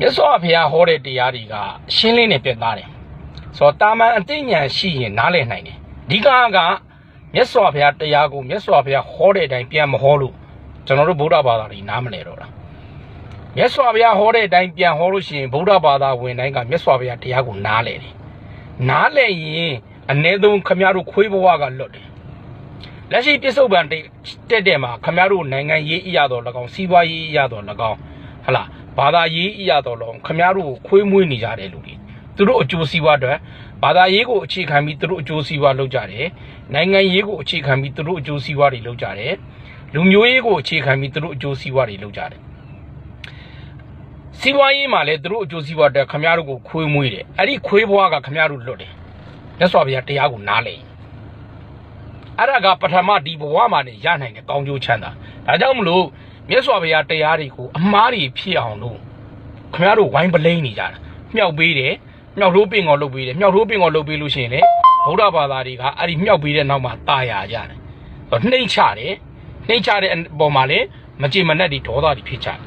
မြတ်စွာဘုရားဟောတဲ့တရားတွေကရှင်းလင်းနေပြတ်သားတယ်ဆိုတော့တာမန်အသိဉာဏ်ရှိရင်နားလည်နိုင်တယ်ဒီကကမြတ်စွာဘုရားတရားကိုမြတ်စွာဘုရားဟောတဲ့အတိုင်းပြန်မဟောလို့ကျွန်တော်တို့ဗုဒ္ဓဘာသာတွေနားမလည်တော့တာမြတ်စွာဘုရားဟောတဲ့အတိုင်းပြန်ဟောလို့ရှိရင်ဗုဒ္ဓဘာသာဝင်တိုင်းကမြတ်စွာဘုရားတရားကိုနားလည်တယ်နားလည်ရင်အ ਨੇ ဆုံးခမရတို့ခွေးဘဝကလွတ်တယ်လက်ရှိပြစ္ဆုတ်ပံတက်တဲ့မှာခမရတို့နိုင်ငံရေးအရာတော်၎င်းစီးပွားရေးအရာတော်၎င်းဟလာ ဘာသာရေးအရာတော်၎င်းခမရတို့ကိုခွေးမွေးနေကြတယ်လူတွေသူတို့အကျိုးစီးပွားအတွက်ဘာသာရေးကိုအခြေခံပြီးသူတို့အကျိုးစီးပွားလုပ်ကြတယ်နိုင်ငံရေးကိုအခြေခံပြီးသူတို့အကျိုးစီးပွားတွေလုပ်ကြတယ်လူမျိုးရေးကိုအခြေခံပြီးသူတို့အကျိုးစီးပွားတွေလုပ်ကြတယ်စီးပွားရေးမှာလည်းသူတို့အကျိုးစီးပွားအတွက်ခမရတို့ကိုခွေးမွေးတယ်အဲ့ဒီခွေးဘွားကခမရတို့လွတ်တယ်မြတ်စွာဘုရားတရားကိုနားလည်အဲ့ဒါကပထမဒီဘဝမှာနေရနိုင်တဲ့ကောင်းကျိုးချမ်းသာဒါကြောင့်မလို့ မြတ်စွာဘုရားတရားတွေကိုအမားတွေဖြစ်အောင်လို့ခမရတို့ဝိုင်းပလိမ့်နေကြတာမြောက်ပေးတယ်မြောက်ထိုးပင်ကောလုပ်ပေးတယ်မြောက်ထိုးပင်ကောလုပ်ပေးလို့ရှိရင်လေဗုဒ္ဓဘာသာတွေကအဲ့ဒီမြောက်ပေးတဲ့နောက်မှာตายရကြတယ်နှိမ့်ချတယ်နှိမ့်ချတဲ့အပေါ်မှာလေမကြင်မနဲ့ဒီဒေါသတွေဖြစ်ကြတယ်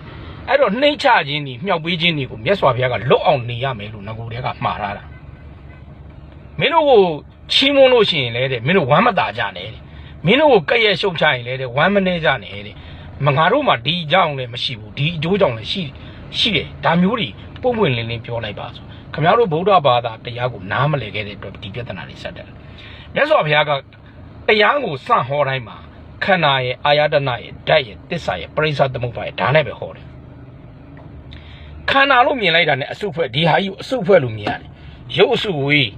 အဲ့တော့နှိမ့်ချခြင်းဒီမြောက်ပေးခြင်းတွေကိုမြတ်စွာဘုရားကလွတ်အောင်နေရမယ်လို့ငကိုယ်တည်းကမှားထားတာမင်းတို့ကိုချီးမွမ်းလို့ရှိရင်လေတဲ့မင်းတို့ဝမ်းမသာကြနဲ့တဲ့မင်းတို့ကိုကဲ့ရဲ့ရှုံချရင်လေတဲ့ဝမ်းမနေကြနဲ့တဲ့ မငါတို့မှဒီအကြောင်းလည်းမရှိဘူးဒီအကျိုးကြောင့်လည်းရှိရှိတယ်ဒါမျိုးတွေပုံပွင့်လင်းလင်းပြောလိုက်ပါဆိုခင်ဗျားတို့ဗုဒ္ဓဘာသာတရားကိုနားမလည်ခဲ့တဲ့အတွက်ဒီပြဿနာတွေဆက်တယ်မြတ်စွာဘုရားကတရားကိုစဟောတိုင်းမှာခန္ဓာရဲ့အာယတနာရဲ့ဓာတ်ရဲ့တစ္ဆာရဲ့ပရိစ္ဆသမုပ္ပါရဲ့ဒါနဲ့ပဲဟောတယ်ခန္ဓာလို့မြင်လိုက်တာနဲ့အစုဖွဲ့ဒီဟာကြီးကိုအစုဖွဲ့လို့မြင်ရတယ်ရုပ်အစုဝေး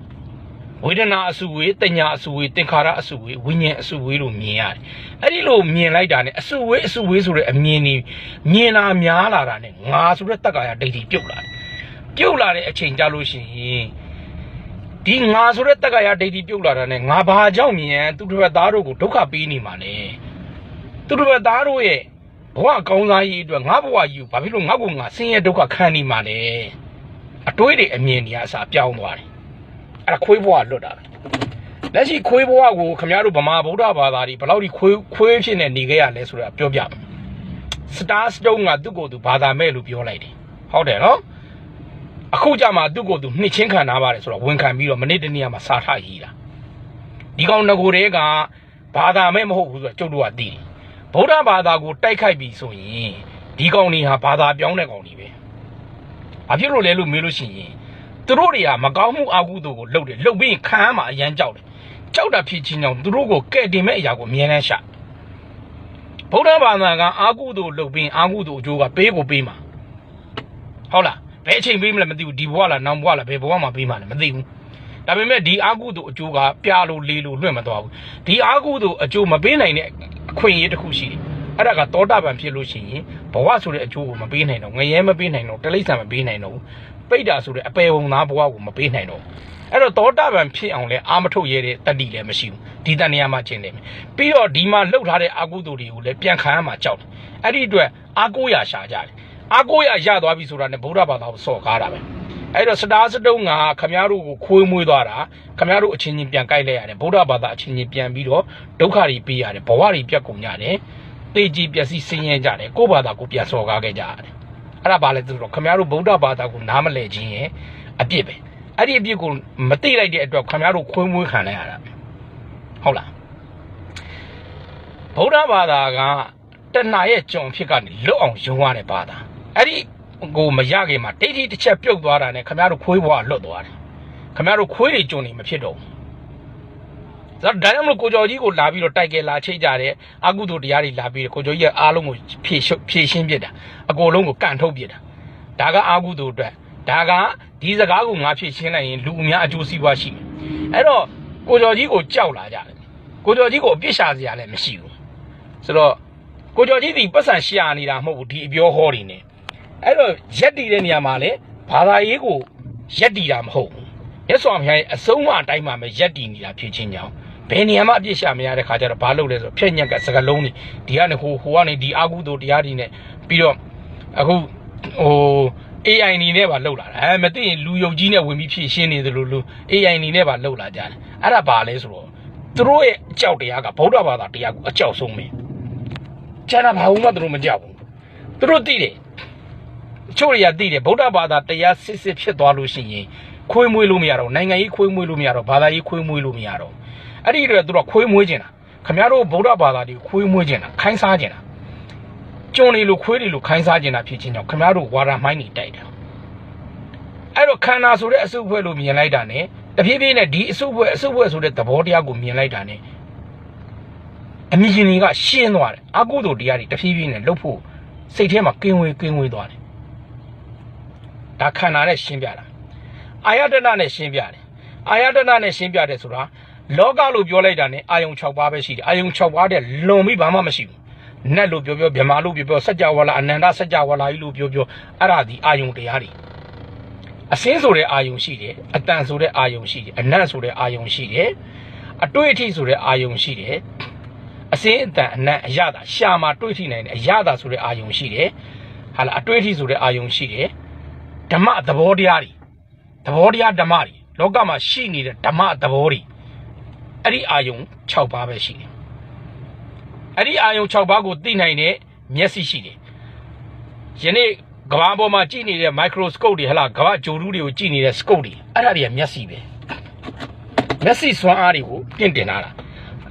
ဝေဒနာအစုဝေးတညာအစုဝေးသင်္ခါရအစုဝေးဝိညာဉ်အစုဝေးလို့မြင်ရတယ်အဲ့ဒီလိုမြင်လိုက်တာနဲ့အစုဝေးအစုဝေးဆိုတဲ့အမြင်นี่မြင်တာများလာတာနဲ့ငါဆိုတဲ့တက္ကာယဒိဋ္ဌိပြုတ်လာတယ်ပြုတ်လာတဲ့အချိန်ကြလို့ရှိရင်ဒီငါဆိုတဲ့တက္ကာယဒိဋ္ဌိပြုတ်လာတာနဲ့ငါဘာကြောင့်မြင်သူတို့ဘက်သားတို့ကိုဒုက္ခပေးနေမှာလဲသူတို့ဘက်သားတို့ရဲ့ဘဝကောင်းစားရေးအတွက်ငါဘဝကြီးကိုဘာဖြစ်လို့ငါ့ကိုငါဆင်းရဲဒုက္ခခံနေမှာလဲအတွေးတွေအမြင်တွေအစားပြောင်းသွားတယ် အဲ့ဒါခွေးဘွားလွတ်တာပဲလက်ရှိခွေးဘွားကိုခင်ဗျားတို့ဗမာဗုဒ္ဓဘာသာတွေဘယ်လောက်ဒီခွေးခွေးဖြစ်နေနေခဲ့ရလဲဆိုတာပြောပြမယ်စတားစတုံးကသူ့ကိုယ်သူဘာသာမဲ့လို့ပြောလိုက်တယ်ဟုတ်တယ်နော်အခုကြမှာသူ့ကိုယ်သူနှစ်ချင်းခံထားပါတယ်ဆိုတော့ဝန်ခံပြီးတော့မနေ့တနေ့ကမှစာထရေးတာဒီကောင်ငကိုတွေကဘာသာမဲ့မဟုတ်ဘူးဆိုတော့ကျုပ်တို့ကသိတယ်ဗုဒ္ဓဘာသာကိုတိုက်ခိုက်ပြီဆိုရင်ဒီကောင်တွေဟာဘာသာပြောင်းတဲ့ကောင်တွေပဲဘာဖြစ်လို့လဲလို့မေးလို့ရှိရင် သူတို့တွေကမကောင်းမှုအကုသိုလ်ကိုလုပ်တယ်လုပ်ပြီးရင်ခံရမှာအရန်ကြောက်တယ်ကြောက်တာဖြစ်ချင်းကြောင့်သူတို့ကိုကဲ့တင်မဲ့အရာကိုအမြဲတမ်းရှာဗုဒ္ဓဘာသာကအာကုသိုလ်လုပ်ပြီးအာကုသိုလ်အကျိုးကပေးကိုပေးမှာဟုတ်လားဘယ်အချိန်ပေးမလဲမသိဘူးဒီဘဝလားနောက်ဘဝလားဘယ်ဘဝမှာပေးမှာလဲမသိဘူးဒါပေမဲ့ဒီအာကုသိုလ်အကျိုးကပြလို့လေးလို့လွှင့်မသွားဘူးဒီအာကုသိုလ်အကျိုးမပေးနိုင်တဲ့အခွင့်အရေးတစ်ခုရှိတယ်အဲ့ဒါကသောတာပန်ဖြစ်လို့ရှိရင်ဘဝဆိုတဲ့အကျိုးကိုမပေးနိုင်တော့ငရဲမပေးနိုင်တော့တိရစ္ဆာန်မပေးနိုင်တော့ဘူး ပိတ်တာဆိုတဲ့အပေပုံသားဘဝကိုမပေးနိုင်တော့ဘူးအဲ့တော့သောတာပန်ဖြစ်အောင်လဲအာမထုတ်ရတဲ့တတိလည်းမရှိဘူးဒီတဏှာမှာကျင့်တယ်ပြီးတော့ဒီမှာလှုပ်ထားတဲ့အာကုသိုလ်တွေကိုလည်းပြန်ခံရမှာကြောက်တယ်အဲ့ဒီအတွက်အာကိုရရှာကြတယ်အာကိုရရသွားပြီဆိုတာနဲ့ဗုဒ္ဓဘာသာကိုစော်ကားတာပဲအဲ့တော့စတားစတုံးကခမည်းတော်ကိုခွေးမွေးသွားတာခမည်းတော်အချင်းချင်းပြန်ကြိုက်လိုက်ရတယ်ဗုဒ္ဓဘာသာအချင်းချင်းပြန်ပြီးတော့ဒုက္ခတွေပေးရတယ်ဘဝတွေပြတ်ကုန်ကြတယ်တေကြီးပျက်စီးဆင်းရဲကြတယ်ကိုယ့်ဘာသာကိုပြန်စော်ကားခဲ့ကြရတယ် အဲ့ဒါဘာလဲသူတို့ခမရတို့ဗုဒ္ဓဘာသာကိုနားမလဲခြင်းရဲ့အပြစ်ပဲအဲ့ဒီအပြစ်ကိုမသိလိုက်တဲ့အတွက်ခမရတို့ခွေးမွေးခံလိုက်ရတာပဲဟုတ်လားဗုဒ္ဓဘာသာကတဏှာရဲ့ကြုံဖြစ်ကနေလွတ်အောင်ယုံရတဲ့ဘာသာအဲ့ဒီကိုမရခင်မှာဒိဋ္ဌိတစ်ချက်ပြုတ်သွားတာနဲ့ခမရတို့ခွေးဘွားလွတ်သွားတယ်ခမရတို့ခွေးတွေကြုံနေမဖြစ်တော့ဘူး ဒါဒါကြောင့်မလို့ကိုကျော်ကြီးကိုလာပြီးတော့တိုက်ကဲလာချိတ်ကြတယ်အာကုသိုလ်တရားတွေလာပြီးတော့ကိုကျော်ကြီးကအားလုံးကိုဖြည့်ရှုပ်ဖြည့်ရှင်းပြစ်တာအကုန်လုံးကိုကန့်ထုတ်ပြစ်တာဒါကအာကုသိုလ်အတွက်ဒါကဒီစကားကိုငါဖြည့်ရှင်းလိုက်ရင်လူအများအကျိုးစီးပွားရှိမယ်အဲ့တော့ကိုကျော်ကြီးကိုကြောက်လာကြတယ်ကိုကျော်ကြီးကိုအပြစ်ရှာစရာလည်းမရှိဘူးဆိုတော့ကိုကျော်ကြီးဒီပတ်စံရှာနေတာမဟုတ်ဘူးဒီအပြောဟောနေနေအဲ့တော့ရက်တီတဲ့နေရာမှာလေဘာသာရေးကိုရက်တီတာမဟုတ်ဘူးရသော်မြတ်ရဲ့အဆုံးအတိုင်းမှာပဲရက်တီနေတာဖြစ်ချင်းကြောင်း ဘယ်နေရာမှအပြစ်ရှာမရတဲ့ခါကျတော့ဘာလုပ်လဲဆိုတော့ဖြည့်ညက်ကစကလုံးတွေဒီကနေဟိုဟိုကနေဒီအာကုသို့တရားတွေနဲ့ပြီးတော့အခုဟို AI နေနဲ့ပါလှုပ်လာတာအဲမသိရင်လူယုံကြီးနဲ့ဝင်ပြီးဖြည့်ရှင်းနေသလိုလူ AI နေနဲ့ပါလှုပ်လာကြတယ်အဲ့ဒါဘာလဲဆိုတော့သူတို့ရဲ့အကြောက်တရားကဗုဒ္ဓဘာသာတရားကိုအကြောက်ဆုံးပဲကျန်တာဘာမှမသူတို့မကြောက်ဘူးသူတို့သိတယ်ချို့တွေကသိတယ်ဗုဒ္ဓဘာသာတရားစစ်စစ်ဖြစ်သွားလို့ရှိရင်ခွေးမွေးလို့မရတော့နိုင်ငံရေးခွေးမွေးလို့မရတော့ဘာသာရေးခွေးမွေးလို့မရတော့ အဲ့ဒီတော့သူတို့ခွေးမွေးကျင်တာခင်ဗျားတို့ဗုဒ္ဓဘာသာတွေခွေးမွေးကျင်တာခိုင်းစားကျင်တာကျွန်းလေးလိုခွေးလေးလိုခိုင်းစားကျင်တာဖြစ်ချင်းကြောင့်ခင်ဗျားတို့ဝါဒမိုင်းနေတိုက်တယ်အဲ့တော့ခန္ဓာဆိုတဲ့အစုအဖွဲ့လို့မြင်လိုက်တာ ਨੇ တဖြည်းဖြည်းနဲ့ဒီအစုအဖွဲ့အစုအဖွဲ့ဆိုတဲ့သဘောတရားကိုမြင်လိုက်တာ ਨੇ အမြင်ရှင်တွေကရှင်းသွားတယ်အကုသိုလ်တရားတွေတဖြည်းဖြည်းနဲ့လှုပ်ဖို့စိတ်ထဲမှာကင်းဝေးကင်းဝေးသွားတယ်ဒါခန္ဓာနဲ့ရှင်းပြတာအာယတနာနဲ့ရှင်းပြတယ်အာယတနာနဲ့ရှင်းပြတယ်ဆိုတာ လောကလို့ပြောလိုက်တာ ਨੇ အာယုံ6ပါးပဲရှိတယ်အာယုံ6ပါးတဲ့လွန်ပြီးဘာမှမရှိဘူးနတ်လို့ပြောပြောဗြဟ္မာလို့ပြောပြောစัจ java လာအနန္တစัจ java လာကြီးလို့ပြောပြောအဲ့ဒါဒီအာယုံတရားတွေအစင်းဆိုတဲ့အာယုံရှိတယ်အတန်ဆိုတဲ့အာယုံရှိတယ်အနတ်ဆိုတဲ့အာယုံရှိတယ်အတွေ့အထိဆိုတဲ့အာယုံရှိတယ်အစင်းအတန်အနတ်အရသာရှာမှာတွေ့ထိနိုင်တယ်အရသာဆိုတဲ့အာယုံရှိတယ်ဟာလာအတွေ့အထိဆိုတဲ့အာယုံရှိတယ်ဓမ္မသဘောတရားတွေသဘောတရားဓမ္မတွေလောကမှာရှိနေတဲ့ဓမ္မသဘောတွေ အဲ့ဒီအာယုံ6ပါးပဲရှိတယ်အဲ့ဒီအာယုံ6ပါးကိုသိနိုင်တဲ့မျက်စိရှိတယ်ယနေ့ကမ္ဘာပေါ်မှာကြည့်နေတဲ့ microscope တွေဟလာကမ္ဘာဂျိုရူးတွေကိုကြည့်နေတဲ့ scope တွေအဲ့ဒါတွေကမျက်စိပဲမျက်စိစွမ်းအားတွေကိုပြင်တင်လာတာ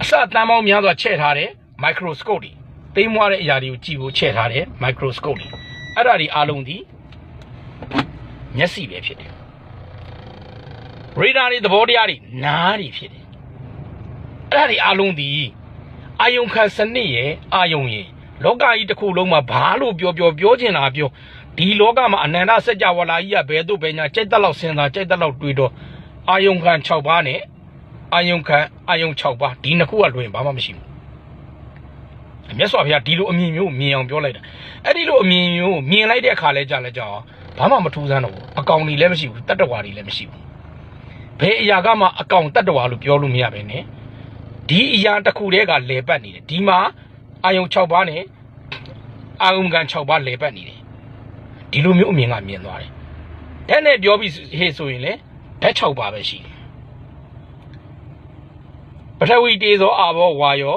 အစတမ်းပေါင်းများစွာချဲ့ထားတဲ့ microscope တွေသိမ်းမွားတဲ့အရာတွေကိုကြည့်ဖို့ချဲ့ထားတဲ့ microscope တွေအဲ့ဒါတွေအားလုံးဒီမျက်စိပဲဖြစ်တယ်ရေဒါတွေသဘောတရားတွေနားတွေဖြစ်တယ် အဲ့ဒါတွေအားလုံးဒီအာယုံခံစနစ်ရဲ့အာယုံရဲ့လောကကြီးတစ်ခုလုံးမှာဘာလို့ပြောပြောပြောချင်တာပြောဒီလောကမှာအနန္တစัจ java လာကြီးကဘယ်သို့ပဲညာကြိုက်တက်လောက်စဉ်းစားကြိုက်တက်လောက်တွေးတော့အာယုံခံ6ပါးနဲ့အာယုံခံအာယုံ6ပါးဒီနှစ်ခုကလွင်ဘာမှမရှိဘူးမြတ်စွာဘုရားဒီလိုအမြင်မျိုးမြင်အောင်ပြောလိုက်တာအဲ့ဒီလိုအမြင်မျိုးမြင်လိုက်တဲ့အခါလဲကြာလဲကြာဘာမှမထူးဆန်းတော့ဘူးအကောင်ကြီးလည်းမရှိဘူးတတ္တဝါတွေလည်းမရှိဘူးဘယ်အရာကမှအကောင်တတ္တဝါလို့ပြောလို့မရပဲနဲ့ ဒီအရာတစ်ခုတည်းကလဲပတ်နေတယ်ဒီမှာအာယုံ6ပါးနဲ့အာယုံကန်6ပါးလဲပတ်နေတယ်ဒီလိုမျိုးအမြင်ကမြင်သွားတယ်ဓာတ်နဲ့ပြောပြီးဟေးဆိုရင်လေဓာတ်6ပါးပဲရှိတယ်ပထဝီတေဇောအာဘောဝါယော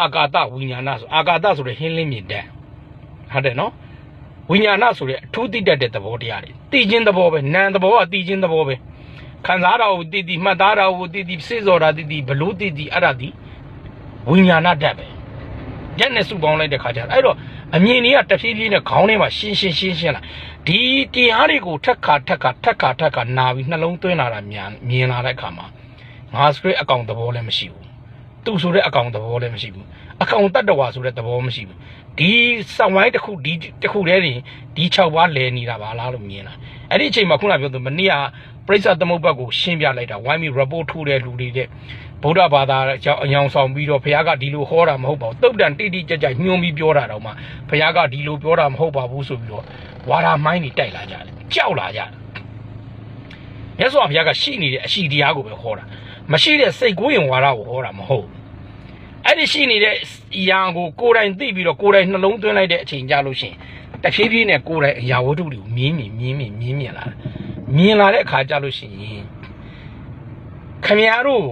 အာကာသဝိညာဏဆိုအာကာသဆိုတဲ့ဟင်းလင်းမြင်တဲ့ဟုတ်တယ်နော်ဝိညာဏဆိုတဲ့အထူးသိတတ်တဲ့သဘောတရားတွေသိချင်းသဘောပဲနာမ်သဘောကသိချင်းသဘောပဲ ခံစားတာကိုသိသိမှတ်သားတာကိုသိသိစေစောတာသိသိဘလို့သိသိအဲ့ဒါဒီဝိညာဏဓာတ်ပဲညနဲ့စုပေါင်းလိုက်တဲ့ခါကျတော့အဲ့တော့အမြင်တွေကတဖြည်းဖြည်းနဲ့ခေါင်းထဲမှာရှင်းရှင်းရှင်းရှင်းလာဒီတရားတွေကိုထက်ခါထက်ခါထက်ခါထက်ခါနာပြီးနှလုံးသွင်းလာတာမြန်မြင်လာတဲ့အခါမှာငါဆိုတဲ့အကောင်သဘောလည်းမရှိဘူး သူဆိုတဲ့အကောင်သဘောလည်းမရှိဘူးအကောင်တတ္တဝါဆိုတဲ့သဘောမရှိဘူးဒီစဝိုင်းတစ်ခုဒီတစ်ခုတည်းတင်ဒီ6ပါးလဲနေတာပါလားလို့မြင်လာအဲ့ဒီအချိန်မှာခုနပြောသူမနေ့ကပြိဿသမုပ္ပတ်ကိုရှင်းပြလိုက်တာဝိုင်းမီ report ထိုးတဲ့လူတွေတဲ့ဗုဒ္ဓဘာသာအကြောင်းအယောင်ဆောင်ပြီးတော့ဘုရားကဒီလိုဟောတာမဟုတ်ပါဘူးတုတ်တန်တိတိကြကြညွှန်ပြီးပြောတာတော့မှဘုရားကဒီလိုပြောတာမဟုတ်ပါဘူးဆိုပြီးတော့ဝါဒမိုင်းတွေတိုက်လာကြတယ်ကြောက်လာကြတယ်မြတ်စွာဘုရားကရှိနေတဲ့အရှိတရားကိုပဲဟောတာ မရှိတဲ့စိတ်ကိုးရင်ဝါဒကိုဟောတာမဟုတ်ဘူးအဲ့ဒီရှိနေတဲ့အရာကိုကိုယ်တိုင်သိပြီးတော့ကိုယ်တိုင်နှလုံးသွင်းလိုက်တဲ့အချိန်ကြလို့ရှိရင်တဖြည်းဖြည်းနဲ့ကိုယ်တိုင်အရာဝတ္ထုတွေကိုမြင်းမြင်မြင်းမြင်မြင်းမြင်လာတယ်မြင်လာတဲ့အခါကြလို့ရှိရင်ခမရတို့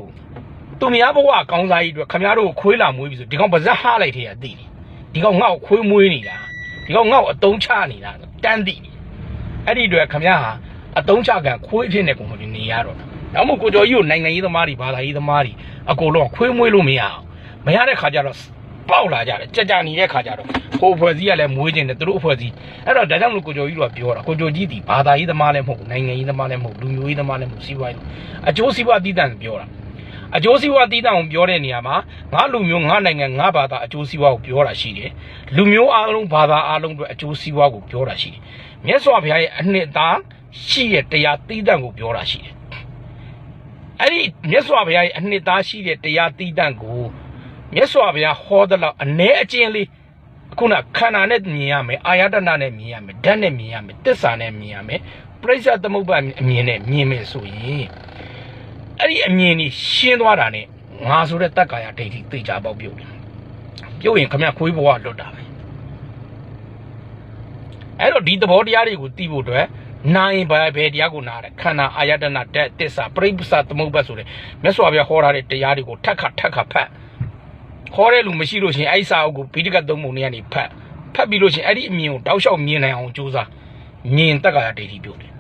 သူများဘဝကောင်းစားကြီးအတွက်ခမရတို့ခွေးလာမွေးပြီဆိုဒီကောင်ပါဇက်ဟားလိုက်သေးရသိတယ်ဒီကောင်ငါ့ကိုခွေးမွေးနေတာဒီကောင်ငါ့ကိုအတုံးချနေတာတန်းသိတယ်အဲ့ဒီအတွက်ခမရဟာအတုံးချကန်ခွေးအဖြစ်နဲ့ကိုမနေရတော့ တာဒါမှမဟုတ်ကိုကျော်ကြီးကိုနိုင်ငံရေးသမားတွေဘာသာရေးသမားတွေအကုန်လုံးခွေးမွေးလို့မရအောင်မရတဲ့ခါကျတော့ပေါက်လာကြတယ်ကြကြနေတဲ့ခါကျတော့ဟိုအဖွဲ့စည်းကလည်းမွေးကျင်တယ်သူတို့အဖွဲ့စည်းအဲ့တော့ဒါကြောင့်မလို့ကိုကျော်ကြီးတို့ကပြောတာကိုကျော်ကြီးဒီဘာသာရေးသမားလည်းမဟုတ်နိုင်ငံရေးသမားလည်းမဟုတ်လူမျိုးရေးသမားလည်းမဟုတ်စီးပွားရေးအကျိုးစီးပွားတည်တံ့ပြောတာအကျိုးစီးပွားတည်တံ့ကိုပြောတဲ့နေရာမှာငါလူမျိုးငါနိုင်ငံငါဘာသာအကျိုးစီးပွားကိုပြောတာရှိတယ်လူမျိုးအားလုံးဘာသာအားလုံးအတွက်အကျိုးစီးပွားကိုပြောတာရှိတယ်မြတ်စွာဘုရားရဲ့အနှစ်သာရှိတဲ့တရားတည်တံ့ကိုပြောတာရှိတယ် အဲ့ဒီမြတ်စွာဘုရားရဲ့အနှစ်သာရှိတဲ့တရားတည်တံ့ကိုမြတ်စွာဘုရားဟောသလောက်အ ਨੇ အကျဉ်းလေးခုနခန္ဓာနဲ့မြင်ရမယ်အာယတနာနဲ့မြင်ရမယ်ဓာတ်နဲ့မြင်ရမယ်တစ္ဆာနဲ့မြင်ရမယ်ပြိဿသမုပ္ပါအမြင်နဲ့မြင်မယ်ဆိုရင်အဲ့ဒီအမြင်ကြီးရှင်းသွားတာနဲ့ငါဆိုတဲ့တက္ကာယဒိဋ္ဌိသိကြပေါက်ပြုတ်တယ်ပြုတ်ရင်ခမခွေးဘဝလွတ်တာပဲအဲ့တော့ဒီသဘောတရားတွေကိုသိဖို့အတွက် နာရင်ဘာပဲတရားကိုနားတယ်ခန္ဓာအာယတနာဓာတ်တစ္ဆာပြိဿသမုပ္ပါဆိုတဲ့မြတ်စွာဘုရားဟောထားတဲ့တရားတွေကိုထက်ခါထက်ခါဖတ်ခေါ်တဲ့လူမရှိလို့ရှိရင်အဲ့ဒီစာအုပ်ကိုဗီဒီကသုံးပုံနဲ့ကနေဖတ်ဖတ်ပြီးလို့ရှိရင်အဲ့ဒီအမြင်ကိုတောက်လျှောက်မြင်နိုင်အောင်ကြိုးစားမြင်တက္ကာယဒိဋ္ဌိပြုတ်တယ်